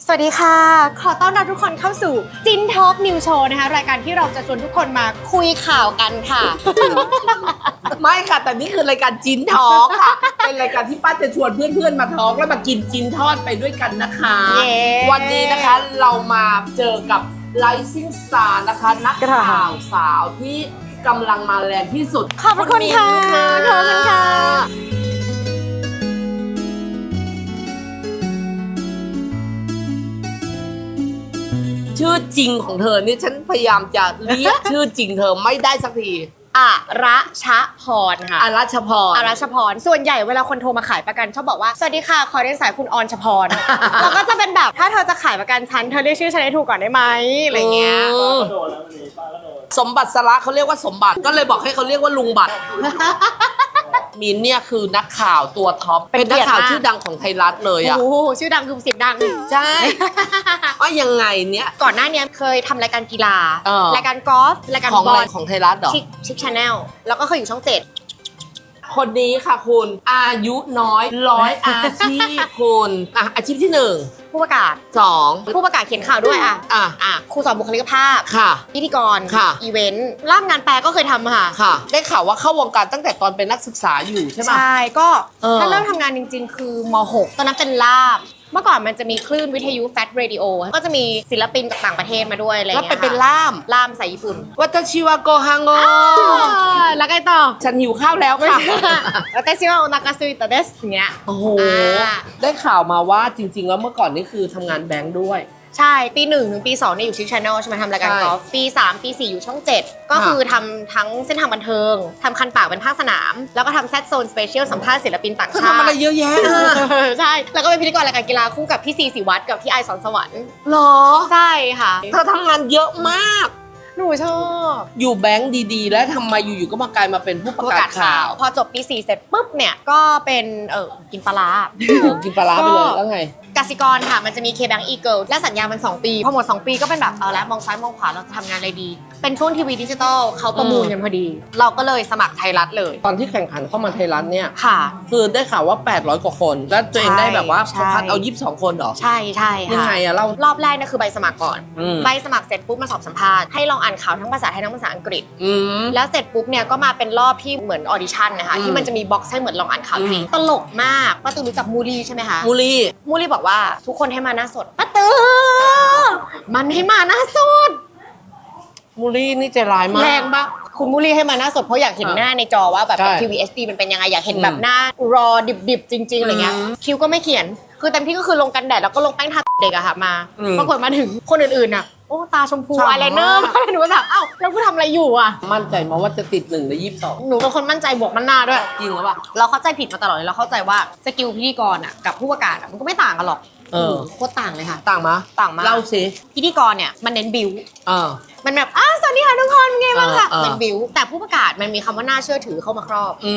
สวัสดีค่ะ ขอต้อนรับทุกคนเข้าสู่จินท a l k นิวโชว์นะคะ รายการที่เราจะชวนทุกคนมาคุยข่าวกันค่ะ ไม่ค่ะ แต่นี่คือรายการจินท้องค่ะ เป็นรายการที่ป้าจะชวนเพื่อนๆมาท้องแล้วมากินจินทอดไปด้วยกันนะคะ เย้ วันนี้นะคะเรามาเจอกับ Rising Star นะคะ นักข่าวสาวที่กำลังมาแรงที่สุดขอบคุณค่ะณขอ จริงของเธอนี่ฉันพยายามจะเรียกชื่อจริงเธอไม่ได้สักทีอารัชพรค่ะอารัชพรอารัชพร ส่วนใหญ่เวลาคนโทรมาขายประกันชอบบอกว่า สวัสดีค่ะ ขอเรียนสายคุณออนชพร เราก็จะเป็นแบบถ้าเธอจะขายประกันฉัน เธอเรียกชื่อฉันให้ถูกก่อนได้ไหมอะไรเงี้ยมสมบัติสระเขาเรียกว่าสมบัติก็เลยบอกให้เขาเรียกว่าลุงบัตร มินเนี่ยคือนักข่าวตัวท็อป เป็นเป็นนักข่าวเกียรติมาก ชื่อดังของไทยรัฐเลยอะ โอ้โหชื่อดังคือเสียงดัง ใช่ว่ายังไงเนี่ย ก่อนหน้านี้เคยทำรายการกีฬา เออ รายการกอล์ฟรายการของบอะไรอลของไทยรัฐเหรอ ชิคชิคชาแนลแล้วก็เคยอยู่ช่องเจ็ด คนนี้ค่ะคุณอายุน้อยร้อยอาชีพคุณอะอาชีพที่หนึ่งผู้ประกาศ สองผู้ประกาศเขียนข่าวด้วยอะอะอะครูสอนบุคลิกภาพ ค่ะ พิธีกรค่ะ อีเวนต์ล่ามงานแปลก็เคยทำค่ะ ค่ะ ได้ข่าวว่าเข้าวงการตั้งแต่ตอนเป็นนักศึกษาอยู่ใช่ไหม ใช่ ก็เออ ถ้าเริ่มทำงานจริง ๆ คือม .6 ตอนนั้นเป็นล่าม เมื่อก่อนมันจะมีคลื่นวิทยุแฟตเรดิโอก็จะมีศิลปินจากต่างประเทศมาด้วยอะไรแล้วเงี้ยไปเป็นค่ะล่ามล่ามภาษาญี่ปุ่นวัตชิวาโกฮังโงแล้วไงต่อฉันหิวข้าวแล้วค่ะ แล้วแต่ซิว่าโอนาคาซุยตะเดสอย่างเงี้ย โอ้โห อ่า ได้ข่าวมาว่าจริง ๆ แล้วเมื่อก่อนนี่คือทำงานแบงค์ด้วย ใช่ปีหนึ่งถึงปีสองเนี่ยอยู่ชิคชาแนลใช่ไหมทำรายการใช่กอล์ฟปีสามปีสี่อยู่ช่องเจ็ดก็ค่ะคือทำทั้งเส้นทางบันเทิงทำคันปากเป็นภาคสนาม แล้วก็ทำแซดโซนสเปเชียลสัมภาษณ์ศิลปินต่างเธอชาทำอะไรติเยอะแยะเออใช่ แล้วก็เป็นพิธีกรรายการกีฬาคู่กับพี่ซีสิวัตรกับพี่ไอสอนสวรรค์หรอ ใช่ค่ะ เธอทำงานเยอะมาก หนูชอบอยู่แบงค์ดีๆ แล้วทำไมอยู่ๆก็มากลายมาเป็นผู้ประกาศข่าว พอจบปีสี่เสร็จปุ๊บเนี่ยก็เป็นเออกินปลาร้าเออกินปลาร้าไปเลยแล้วไงกสิกรค่ะมันจะมี K-Bank Eagle และสัญญามัน 2 ปี พอหมด 2 ปีก็เป็นแบบเอาแล้วมองซ้ายมองขวาเราจะทำงานอะไรดี เป็นช่วงทีวีดิจิตอลเขาประมูลกันพอดี เราก็เลยสมัครไทยรัฐเลย ตอนที่แข่งขันเข้ามาไทยรัฐเนี่ย ค่ะ คือได้ข่าวว่า 800 กว่าคน แล้วตัวเองได้แบบว่าใช่เขาคัดเอา 22 คนเหรอ ใช่ใช่ยังค่ะไงอะเล่ารอบแรกเนี่ยคือใบสมัครก่อนอืมใบสมัครเสร็จปุ๊บมาสอบสัมภาษณ์ ให้ลองอ่านข่าวทั้งภาษาไทยทั้งภาษาอังกฤษอืมแล้วเสร็จปุ๊บเนี่ยก็มาเป็นรอบที่เหมือนออดิชั่นนะคะอืมที่มันจะมีบ็อกซ์ให้เหมือนลองอ่านข่าวฟรีอืมตลกมากป้าตือรู้จักมูลี่ใช่ไหมคะ มูลีมูลี่บอกว่าทุกคนให้มาหน้าสดป้าตือมันให้มาหน้าสด มูลีนี่ใจร้ายมาก แรงปะคุณมูลี่ให้มาหน้าสดเพราะอยากเห็นอ่าหน้าในจอว่าแบบใช่ทีวี HD มันเป็นยังไงอยากเห็นอืมแบบหน้ารอดิบๆ จริงๆอะไรเงี้ยอืมคิวก็ไม่เขียน คือเต็มที่ก็คือลงกันแดดแล้วก็ลงแป้งทาเด็กอะค่ะมาอืมปรากฏมาถึงคนอื่นๆน่ะโอ้ตาชมพูฉ่ำอายไลเนอร์มากหนูก็แบบเอ้าแล้วกูทำอะไรอยู่อะมั่นใจมาว่าจะติดหนึ่งในยี่สิบสองหนูเป็นคนมั่นใจบวกมันหน้าด้วย จริงหรือเปล่า เราเข้าใจผิดมาตลอดเลยเราเข้าใจว่าสกิลพิธีกรอะกับผู้ประกาศอะมันก็ไม่ต่างกันหรอก เออ โคตรต่างเลยค่ะ ต่างมะต่างมาก เล่าสิพิธีกรเนี่ยมันเน้นบิว เออ มันแบบ อ้าว สวัสดีค่ะทุกคนไงบ้างคะเออเออ มันบิว แต่ผู้ประกาศมันมีคำว่าน่าเชื่อถือเข้ามาครอบ อื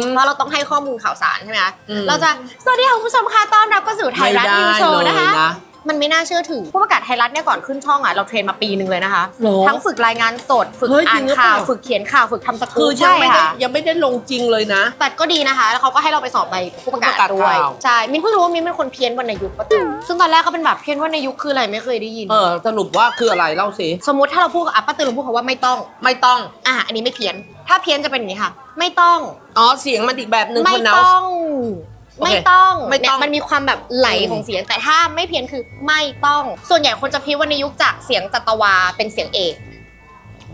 ม เพราะเราต้องให้ข้อมูลข่าวสารใช่ไหมคะอืม เราจะ สวัสดีค่ะคุณผู้ชมค่ะ ต้อนรับเข้าสู่ไทยรัฐนิวโชว์นะคะ ไม่ได้เลยนะ มันไม่น่าเชื่อถือ ผู้ประกาศไทยรัฐเนี่ยก่อนขึ้นช่องอะเราเทรนมาปีหนึ่งเลยนะคะ หรอทั้งฝึกรายงานสด ฝึกเฮ้ยอ่าจรินงหรือข่าว เปล่า ฝึกเขียนข่าว ฝึกทำสกู๊คือปยังใช่ไม่ได้ค่ะ ยังไม่ได้ลงจริงเลยนะ แต่ก็ดีนะคะแล้วเขาก็ให้เราไปสอบใบผู้ประกาศผู้ประกาศด้วย ข่าว ใช่ มินเพิ่งรู้ว่ามินเป็นคนเพี้ยนวรรณยุกต์ประตูซึ่งตอนแรกก็เป็นแบบเพี้ยนวรรณยุกต์คืออะไรไม่เคยได้ยิน เออสรุปว่าคืออะไรเล่าสิสมมติถ้าเราพูดกับอะป้าตือเราพูดคำว่าไม่ต้อง ไม่ต้องอะอันนี้ไม่เพี้ยน ถ้าเพี้ยนจะเป็นอย่างนี้ค่ะ ไม่ต้อง อ๋อเสียงมันอีกแบบหนึ่งไม่คนเนา ต้องโอเค ไม่ต้องไม่ต้องเนี่ยมันมีความแบบไหลอืมของเสียง แต่ถ้าไม่เพี้ยนคือไม่ต้อง ส่วนใหญ่คนจะพิวรรณยุกต์จากเสียงจัตวาเป็นเสียงเอก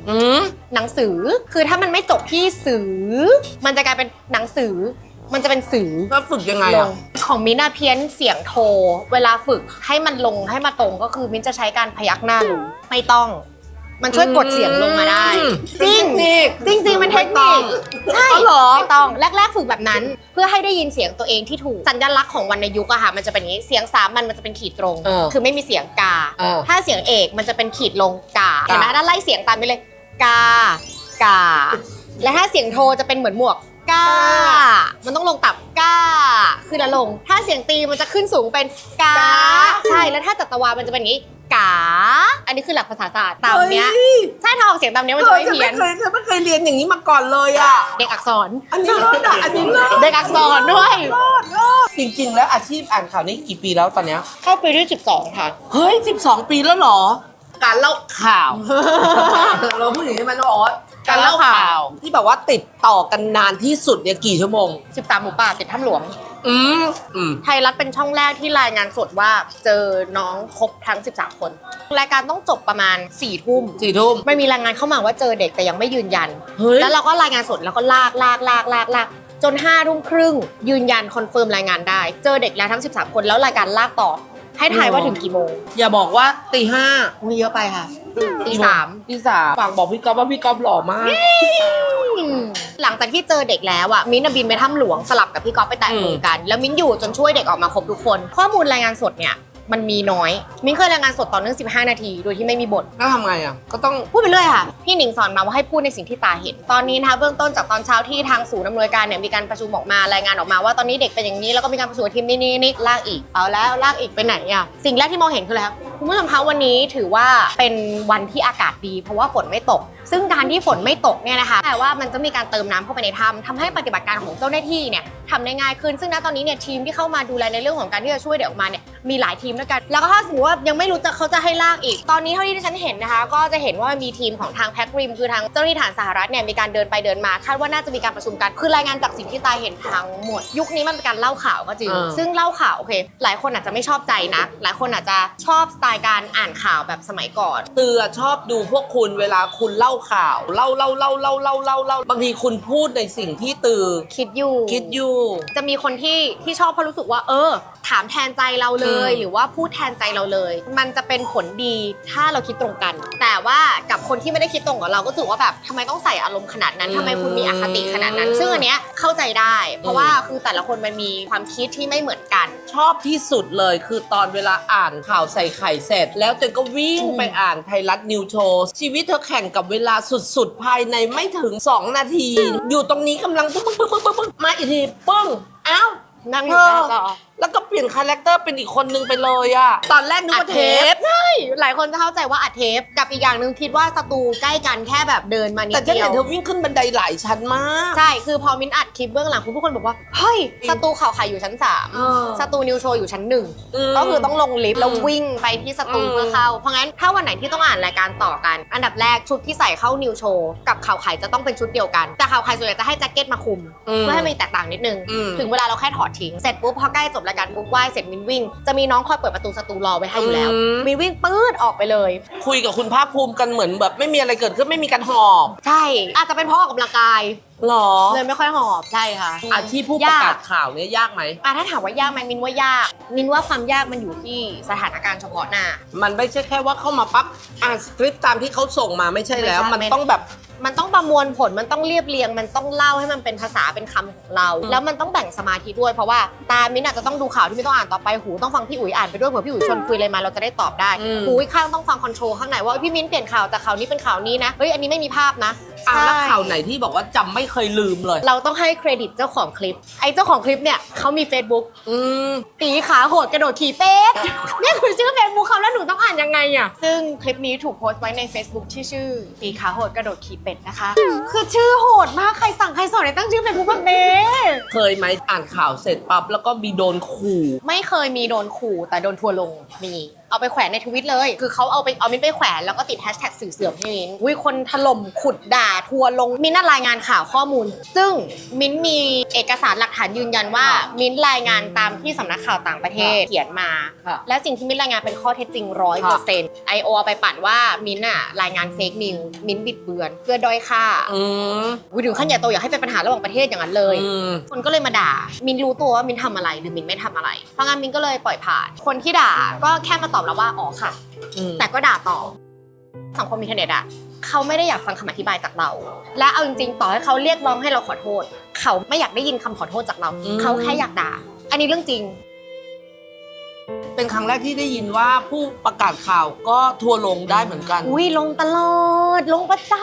อืมหนังสือคือถ้ามันไม่จบที่สือ มันจะกลายเป็นหนังสือ มันจะเป็นสือแล้วฝึกยังไงลอะงของมิ้นท์อะเพี้ยนเสียงโท เวลาฝึกให้มันลงให้มาตรงก็คือมิ้นท์จะใช้การพยักหน้าลงไม่ต้อง มันช่วยกดเสียงลงมาได้อืมจริงนี่จริงๆมันเทคนิคใช่อ๋อเหรอไม่ต้องแรกๆฝึกแบบนั้น เพื่อให้ได้ยินเสียงตัวเองที่ถูกสัญลักษณ์ของวรรณยุกต์อะค่ะมันจะเป็นอย่างนี้เสียงสามัญมันจะเป็นขีดตรง เออคือไม่มีเสียงกา เออถ้าเสียงเอกมันจะเป็นขีดลงกาเห็นไหมกาถ้าไล่เสียงตามไปเลยกากา และถ้าเสียงโทจะเป็นเหมือนหมวกกา มันต้องลงต่ำกาขึ้นแล้วลง ถ้าเสียงตีมันจะขึ้นสูงเป็นกา ใช่แล้วถ้าจัตวามันจะเป็นอย่างนี้ กา อันนี้คือหลักภาษาศาสตร์ตามเนี้ยฮ้ใช่ถ้าออกเสียงตามเนี้ยมันจะไม่เพี้ยนธอไม่เคยเธอไม่เคยเรียนอย่างนี้มาก่อนเลยอะ เด็กอักษร อันนี้เลิศอะ อันนี้เลิศเด็กอักษรด้วยเลิศเลิศจริง ๆ แล้วอาชีพอ่านข่าวนี้กี่ปีแล้วตอนเนี้ย เข้าปีที่12 ค่ะ เฮ้ย 12 ปีแล้วเหรอ การเล่าข่าว เราพูดอย่างนี้มันออสการเล่าข่าว ที่แบบว่าติดต่อกันนานที่สุดเนี่ยกี่ชั่วโมง 13 หมูป่าติดถ้ำหลวง อืมอืมไทยรัฐเป็นช่องแรกที่รายงานสดว่าเจอน้องครบทั้ง 13 คน รายการต้องจบประมาณ4ี่ทุ่มสี่ทุ่มไม่มีรายงานเข้ามาว่าเจอเด็กแต่ยังไม่ยืนยัน เฮ้ย แล้วเราก็รายงานสดแล้วก็ลากลากลากลากลากจน5้าทุ่มครึ่ง ยืนยันคอนเฟิร์มรายงานได้ เจอเด็กแล้วทั้ง 13 คนแล้วรายการลากต่อ ให้ทายว่าถึงกี่โมงอย่าบอกว่าตีห้ามีเยอะไปค่ะตีสามตีสามฝากบอกพี่ก๊อฟว่าพี่ก๊อฟหล่อมากอืม หลังจากที่เจอเด็กแล้วอะมิ้นท์น่ะบินไปถ้ำหลวงสลับกับพี่ก๊อฟไปแตะมือกัน แล้วมิ้นท์อยู่จนช่วยเด็กออกมาครบทุกคน ข้อมูลรายงานสดเนี่ยมันมีน้อย มิ้นท์เคยรายงานสดต่อเนื่อง15 นาที โดยที่ไม่มีบท แล้วทำไงอะ ก็ต้อง พูดไปเรื่อยค่ะ พี่หนิงสอนมาว่าให้พูดในสิ่งที่ตาเห็น ตอนนี้นะคะเบื้องต้นจากตอนเช้าที่ทางศูนย์อำนวยการเนี่ยมีการประชุมออกมารายงานออกมาว่าตอนนี้เด็กเป็นอย่างนี้แล้วก็มีการประชุมกับทีมนี่นี่นี่ลากอีกเอาแล้วลากอีกไปไหนอะสิ่งแรกที่มองเห็นคืออะไรครับคุณผู้ชมคะวันนี้ถือว่าเป็นวันที่อากาศดี เพราะว่าฝนไม่ตก ซึ่งการที่ฝนไม่ตกเนี่ยนะคะแปลว่ามันจะมีการเติมน้ำเข้าไปในถ้ำทำให้ปฏิบัติการของเจ้าหน้าที่เนี่ยทำได้ง่ายขึ้น ซึ่งณตอนนี้เนี่ยทีมที่เข้ามาดูแลในเรื่องของการที่จะช่วยเด็กออกมาเนี่ยมีหลายทีมด้วยกัน แล้วก็ถ้าสมมติว่ายังไม่รู้จะเขาจะให้ลากอีก ตอนนี้เท่าที่ที่ฉันเห็นนะคะ ก็จะเห็นว่ามีทีมของทางแพ็กริมคือทางเจ้าหน้าที่ฐานสหรัฐเนี่ยมีการเดินไปเดินมาคาดว่าน่าจะมีการประชุมกันคือรายงานจากสิ่งที่ตาเห็นทั้งหมด ยุคนี้มันเป็นการเล่าข่าวก็จริงอ่าซึ่งเล่าข่าวโอเค หลายคนอาจจะไม่ชอบใจนะ หลายคนอาจจะชอบสไตล์การอ่านข่าวแบบสมัยก่อน เตือชอบดูพวกคุณเวลาคุณเล่าข่าว เล่าเล่าเล่าเล่าเล่าเล่าเล่าบางทีคุณพูดในสิ่งที่ตือคิดอยู่ คิดอยู่ จะมีคนที่ที่ชอบเพราะรู้สึกว่า เออ ถามแทนใจเราเลยอืมหรือว่าพูดแทนใจเราเลย มันจะเป็นผลดีถ้าเราคิดตรงกัน แต่ว่ากับคนที่ไม่ได้คิดตรงกับเราก็รู้สึกว่าแบบทำไมต้องใส่อารมณ์ขนาดนั้นทำไมคุณมีอคติขนาดนั้น ซึ่งอันเนี้ยเข้าใจได้ เพราะว่าคือแต่ละคนมันมีความคิดที่ไม่เหมือนกัน ชอบที่สุดเลยคือตอนเวลาอ่านข่าวใส่ไข่เสร็จ แล้วเจนก็วิ่งอืมไปอ่านไทยรัฐนิวโชว์ชีวิตเธอแข่งกับเวลาสุดๆ ภายในไม่ถึง 2 นาที อยู่ตรงนี้กำลังปึ้งปึ้งปึ้งปึ้งปึ้งมาอีกทีปึ้งอ้าว นั่งอยู่หน้าจอ แล้วก็เปลี่ยนคาแรคเตอร์เป็นอีกคนนึงไปเลยอะตอนแรกนึกว่าเทป ใช่หลายคนจะเข้าใจว่าอัดเทปกับอีกอย่างหนึ่งคิดว่าสตูใกล้กันแค่แบบเดินมานิแต่ดฉันเดียเห็วนเธอวิ่งขึ้นบันไดหลายชั้นมากใช่ คือพอมิ้นอัดคลิปเบื้องหลังคุณทุกคนบอกว่า เฮ้ย สตูข่าวขายอยู่ชั้น3สตูนิวโชว์อยู่ชั้นหนึ่ง ม ก็คือต้องลงลิฟต์แล้วอืมวิ่งไปที่สตูอืม เพื่อเข้า เพราะงั้นถ้าวันไหนที่ต้องอ่านรายการต่อกัน อันดับแรกชุดที่ใส่เข้านิวโชว์กับข่าวขายจะต้องเป็นชุดเดียวกัน แต่ข่าวขายส่วนใหญ่จะให้แจ็คเก็ตมาคลุม เพื่อให้มันมีแตกต่างนิดนึง อืม ถึงเวลาเราแค่ถอดทิ้ง เสร็จปุ๊บพอใกล้จบรายการปุ๊บไหว้เสร็จมินวิ่ง จะมีน้องคอยเปิดประตูสตูรอไว้ให้อยู่แล้ว อืม มินวิ่งปื๊ดออกไปเลย คุยกับคุณภาคภูมิกันเหมือนแบบ ไม่มีอะไรเกิดขึ้นไม่มีการหอบใช่ อาจจะเป็นเพราะออกกำลังกาย หรอเลยไม่ค่อยหอบใช่ค่ะอาชีพผู้ประกาศข่าวเนี่ยยากไหม อะถ้าถามว่ายากไหมมินว่ายาก มินว่าความยากมันอยู่ที่สถานการณ์เฉพาะหน้า มันไม่ใช่แค่ว่าเข้ามาปั๊บอ่านสคริปต์ตามที่เขาส่งมาไม่ใช่แล้ว ไม่ใช่มันต้องแบบ มันต้องประมวลผลมันต้องเรียบเรียง มันต้องเล่าให้มันเป็นภาษาเป็นคำของเรา แล้วมันต้องแบ่งสมาธิด้วยเพราะว่าตามิ้นอาจจะต้องดูข่าวที่ไม่ต้องอ่านต่อไปหูต้องฟังพี่อุ๋ยอ่านไปด้วยเผื่อพี่อุ๋ยชวนคุยอะไรมาเราจะได้ตอบได้หูอีกข้างต้องฟังคอนโทรลข้างในว่าเอ้ยพี่มิ้นเปลี่ยนข่าวจากข่าวนี้เป็นข่าวนี้นะเฮ้ยอันนี้ไม่มีภาพนะ อ่านแล้วใช่ข่าวไหนที่บอกว่าจำไม่เคยลืมเลย เราต้องให้เครดิตเจ้าของคลิป ไอ้เจ้าของคลิปเนี่ยเขามี Facebook อืม ตีขาโหดกระโดดขี่เป็ดนี่คือชื่อเฟซบุ๊กเขาแล้วหนูต้องอ่านยังไงอะ ซึ่งคลิปนี้ถูกโพสต์ไว้ใน Facebook ที่ชื่อ ตีขาโหดกระโดดขี่เป็ดนะคะ คือชื่อโหดมากใครสั่งใครสอนให้ตั้งชื่อเฟซบุ๊กแบบนี้เคยไหมอ่านข่าวเสร็จปั๊บแล้วก็มีโดนขู่ ไม่เคยมีโดนขู่แต่โดนทัวร์ลงมี เอาไปแขวนในทวิตเลย คือเขาเอาไปเอามิ้นไปแขวนแล้วก็ติดแฮชแท็กสื่อเสื่อมให้มิ้นวิคนถล่มขุดด่าทัวร์ลงมิ้นน่ะรายงานข่าวข้อมูล ซึ่งมิ้นมีเอกสารหลักฐานยืนยันว่า มิ้นรายงานตามที่สำนักข่าวต่างประเทศเขียนมา ค่ะและสิ่งที่มิ้นรายงานเป็นข้อเท็จจริงร้อยเปอร์เซ็นต์ไอโอไปปั่นว่ามิ้นอะรายงานเฟกนิวมิ้นบิดเบือน เพื่อด้อยค่าอืมวิถึงขั้นใหญ่โตอยากให้เป็นปัญหาระหว่างประเทศอย่างนั้นเลย อืม คนก็เลยมาด่า มินรู้ตัวว่ามินทำอะไรหรือมินไม่ทำอะไร เพราะงั้นมินก็เลยปล่อยผ่าน คนที่ด่าก็แค่มาตอบเราว่าอ๋อค่ะอืมแต่ก็ด่าต่อ สังคมอินเทอร์เน็ตอะเขาไม่ได้อยากฟังคำอธิบายจากเรา และเอาจริงๆ ต่อให้เขาเรียกร้องให้เราขอโทษ เขาไม่อยากได้ยินคำขอโทษจากเรา เขาแค่อยากด่า อันนี้เรื่องจริง เป็นครั้งแรกที่ได้ยินว่าผู้ประกาศข่าวก็ทัวร์ลงได้เหมือนกัน อุ้ยลงตลอด ลงประจ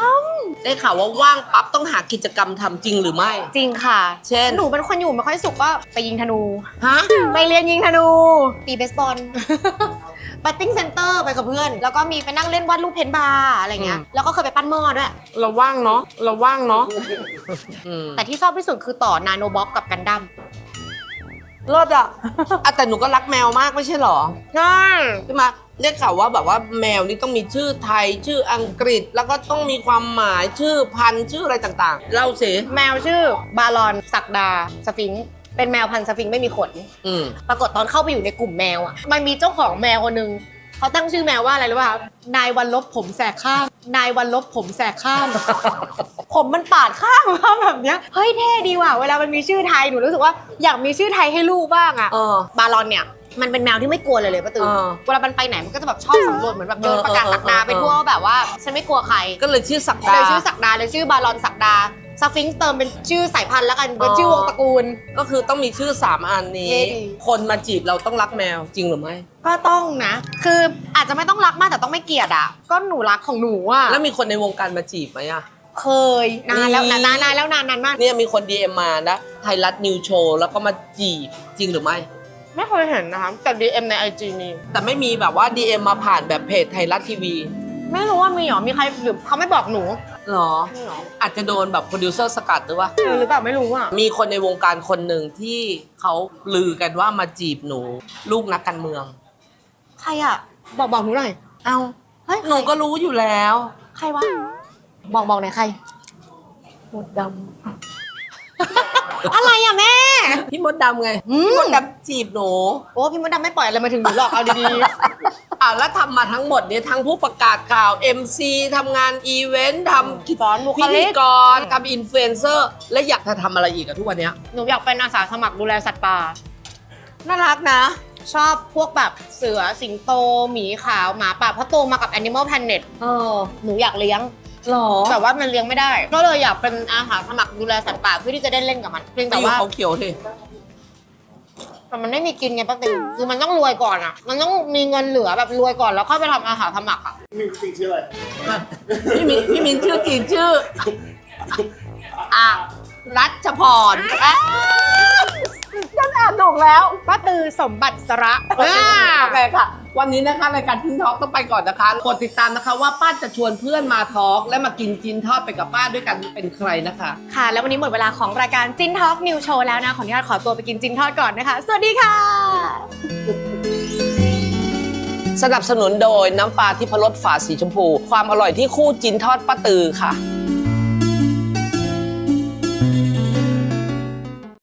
ได้ข่าวว่าว่างปั๊บต้องหากิจกรรมทำจริงหรือไม่ำจริงค่ะ เช่น หนูเป็นคนอยู่ไม่ค่อยสุขก็ไปยิงธนู ฮะ ไปเรียนยิงธนู ตีเบสบอล บัตติ้งเซ็นเตออร์ไปกับเพื่อน แล้วก็มีไปนั่งเล่นวาดรูปเพนท์บาร์อะไรเงี้ยอืมแล้วก็เคยไปปั้นหม้อด้วย เราว่างเนาะเราว่างเนาะอืมแต่ที่ชอบที่สุดคือต่อนาโนบ็อกกับกันดั้มเลิศอะอะแต่หนูก็รักแมวมากไม่ใช่เหรอใช่ใช่ไหมเรียกข่าวว่าแบบว่าแมวนี่ต้องมีชื่อไทย ชื่ออังกฤษ แล้วก็ต้องมีความหมายชื่อพันธุ์ชื่ออะไรต่างๆ เล่าสิ แมวชื่อบารอน ศักดา สฟิงค์ เป็นแมวพันธุ์สฟิงค์ไม่มีขน อืมปรากฏตอนเข้าไปอยู่ในกลุ่มแมวอะ มันมีเจ้าของแมวคนหนึ่งเขาตั้งชื่อแมวว่าอะไรรู้ป่ะครับนายวันลบผมแสกข้าง นายวันลบผมแสกข้าง ผมมันปาดข้างมาแบบเนี้ย เฮ้ยเท่ดีว่ะ เวลามันมีชื่อไทย หนูรู้สึกว่าอยากมีชื่อไทยให้ลูกบ้างอะ เออ บารอนเนี่ย มันเป็นแมวที่ไม่กลัวเลยเลยป้าตือเออเวลามันไปไหนมันก็จะแบบชอบสำรวจเหมือนแบบเดินประกาศสักดาไปทั่วว่าแบบว่า ฉันไม่กลัวใคร ก็เลยชื่อศักดา เลยชื่อสักดาเลยชื่อบารอนสักดา สฟิงค์เติมเป็นชื่อสายพันธุ์แล้วกันเป็นอ๋อชื่อวงตระกูล ก็คือต้องมีชื่อสามอันนี้ เท่ดี คนมาจีบเราต้องรักแมวจริงหรือไม่ ก็ต้องนะ คืออาจจะไม่ต้องรักมากแต่ต้องไม่เกลียดอะ ก็หนูรักของหนูอะแล้วมีคนในวงการมาจีบไหมอะ เคยนานแล้วมีนานนานแล้วนานนานมาก เนี่ยมีคน DM มานะไทยรัฐนิวโชว์แล้วก็มาจีบจริงหรือไม่ ไม่เคยเห็นนะคะแต่ DM ใน IG มีแต่ไม่มีแบบว่า DM มาผ่านแบบเพจไทยรัฐทีวี ไม่รู้ว่ามีหรอมีใครหรือเขาไม่บอกหนู หรอไม่หรอ อาจจะโดนแบบโปรดิวเซอร์สกัดหรือว่า เออหรือเปล่าไม่รู้อะ มีคนในวงการคนหนึ่งที่เขาลือกันว่ามาจีบหนู ลูกนักการเมือง ใครอะ บอกบอกหนูหน่อย เอ้าเฮ้ยหนูก็รู้อยู่แล้ว ใครวะ บอกบอกหน่อยใครหมดดำ อะไรอะแม่ พี่มดดำไงอืมพี่มดดำจีบหนู โอ้พี่มดดำไม่ปล่อยอะไรมาถึงหนูหรอก เอาดี อะแล้วทำมาทั้งหมดเนี่ยทั้งผู้ประกาศข่าว MC ทำงานอีเวนต์ทำๆสอนบุคพิลิธีกกรทำอินฟลูเอนเซอร์ และอยากจะทำอะไรอีกอะทุกวันเนี้ยหนูอยากเป็นอาสาสมัครดูแลสัตว์ป่า น่ารักนะ ชอบพวกแบบเสือสิงโต หมีขาวหมาป่าเพราะโตมากับ Animal Planet เออหนูอยากเลี้ยง หรอแต่ว่ามันเลี้ยงไม่ได้ ก็เลยอยากเป็นอาสาสมัครดูแลสัตว์ป่าเพื่อที่จะได้เล่นกับมันเพียงแต่แต่ว่าว่าเขาเขียวดิ แต่มันไม่มีกินไงป้าติ๋วคือมันต้องรวยก่อนอะ มันต้องมีเงินเหลือแบบรวยก่อนแล้วค่อยไปทำอาสาสมัครอะมีจริงชื่ออะไรพี่มินพี่มินชื่อจริงชื่ออะรัชพรอะ ฉันอ่านถูกแล้วป้าตือสมบัติสระโอเคค่ะ วันนี้นะคะรายการจินทอล์กต้องไปก่อนนะคะ กดติดตามนะคะว่าป้าจะชวนเพื่อนมาทอล์กและมากินจินทอดไปกับป้าด้วยกันเป็นใครนะคะ ค่ะ แล้ววันนี้หมดเวลาของรายการจินทอล์กนิวโชว์แล้วนะ ขออนุญาตขอตัวไปกินจินทอดก่อนนะคะ สวัสดีค่ะ สนับสนุนโดยน้ำปลาที่พรสฝาสีชมพู ความอร่อยที่คู่จินทอดป้าตือค่ะ